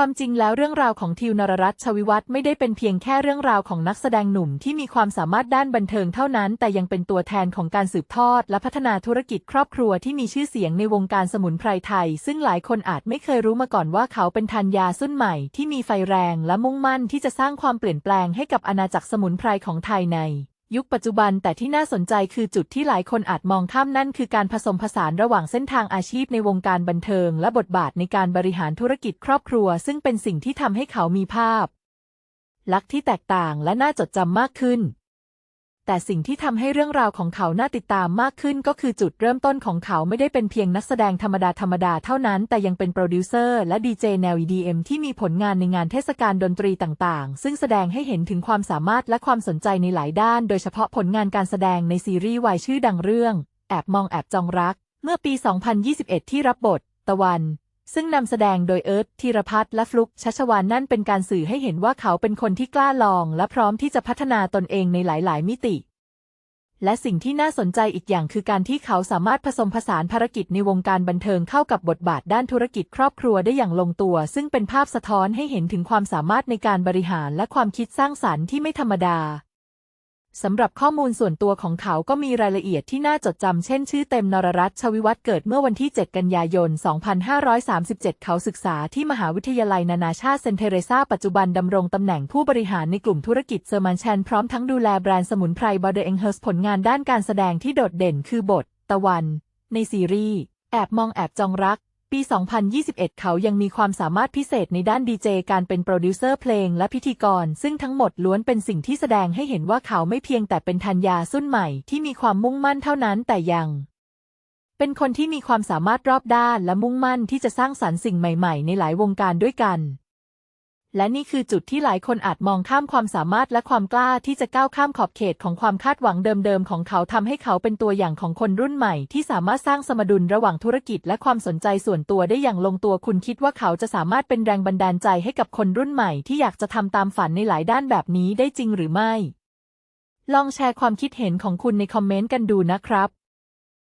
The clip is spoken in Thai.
ความจริงแล้วเรื่องราวของทิวนรรัตน์ชวิวัฒน์ไม่ได้เป็นเพียงแค่เรื่องราวของนักแสดงหนุ่มที่มีความสามารถด้านบันเทิงเท่านั้น แต่ยังเป็นตัวแทนของการสืบทอด และพัฒนาธุรกิจครอบครัวที่มีชื่อเสียงในวงการสมุนไพรไทย ซึ่งหลายคนอาจไม่เคยรู้มาก่อนว่าเขาเป็นทันยาสุ่นใหม่ที่มีไฟแรงและมุ่งมั่นที่จะสร้างความเปลี่ยนแปลงให้กับอาณาจักรสมุนไพรของไทยใน ยุคปัจจุบันแต่ที่น่าสนใจคือจุดที่หลายคนอาจมองข้ามนั่นคือการผสมผสานระหว่างเส้นทางอาชีพในวงการบันเทิง และบทบาทในการบริหารธุรกิจครอบครัว ซึ่งเป็นสิ่งที่ทำให้เขามีภาพ ลักษณ์ที่แตกต่างและน่าจดจำมากขึ้น แต่สิ่งที่ทำให้เรื่องราวของเขาน่าติดตามมากขึ้นก็คือจุดเริ่มต้นของเขาไม่ได้เป็นเพียงนักแสดงธรรมดาธรรมดาเท่านั้น แต่ยังเป็นโปรดิวเซอร์และดีเจแนว EDM ที่มีผลงานในงานเทศกาลดนตรีต่างๆ ซึ่งแสดงให้เห็นถึงความสามารถและความสนใจในหลายด้าน โดยเฉพาะผลงานการแสดงในซีรีส์วายชื่อดังเรื่อง แอบมองแอบจองรัก เมื่อปี 2021 ที่รับบท ตะวัน ซึ่งนำแสดงโดยเอิร์ธธีรพัฒน์และฟลุกชัชวานนั่นเป็นการสื่อให้เห็นว่าเขาเป็นคนที่กล้าลอง และพร้อมที่จะพัฒนาตนเองในหลาย ๆ มิติ และสิ่งที่น่าสนใจอีกอย่างคือการที่เขาสามารถผสมผสานภารกิจในวงการบันเทิงเข้ากับบทบาทด้านธุรกิจครอบครัวได้อย่างลงตัว ซึ่งเป็นภาพสะท้อนให้เห็นถึงความสามารถในการบริหารและความคิดสร้างสรรค์ที่ไม่ธรรมดา สำหรับข้อมูลส่วนตัวของเขาก็มีรายละเอียดที่น่าจดจำเช่นชื่อเต็มนรรัตน์ชวิวัฒน์เกิดเมื่อวันที่ 7 กันยายน 2537 เขาศึกษาที่มหาวิทยาลัยนานาชาติเซนเทเรซาปัจจุบันดำรงตำแหน่งผู้บริหารในกลุ่มธุรกิจเซอร์มันแชนพร้อมทั้งดูแลแบรนด์สมุนไพรบอเดเองเฮิร์สผลงานด้านการแสดงที่โดดเด่นคือบท ตะวัน ในซีรีส์แอบมองแอบจองรัก ปี 2021 เขายังมีความสามารถพิเศษในด้านดีเจการเป็นโปรดิวเซอร์เพลงและพิธีกร ซึ่งทั้งหมดล้วนเป็นสิ่งที่แสดงให้เห็นว่าเขาไม่เพียงแต่เป็นทันยาสุ่นใหม่ที่มีความมุ่งมั่นเท่านั้นแต่ยังเป็นคนที่มีความสามารถรอบด้านและมุ่งมั่นที่จะสร้างสรรค์สิ่งใหม่ ๆ ในหลายวงการด้วยกัน และนี่คือจุดที่หลายคนอาจมองข้ามความสามารถและความกล้าที่จะก้าวข้ามขอบเขตของความคาดหวังเดิมๆของเขาทำให้เขาเป็นตัวอย่างของคนรุ่นใหม่ ที่สามารถสร้างสมดุลระหว่างธุรกิจและความสนใจส่วนตัวได้อย่างลงตัวคุณคิดว่าเขาจะสามารถเป็นแรงบันดาลใจให้กับคนรุ่นใหม่ที่อยากจะทำตามฝันในหลายด้านแบบนี้ได้จริงหรือไม่ ลองแชร์ความคิดเห็นของคุณในคอมเมนต์กันดูนะครับ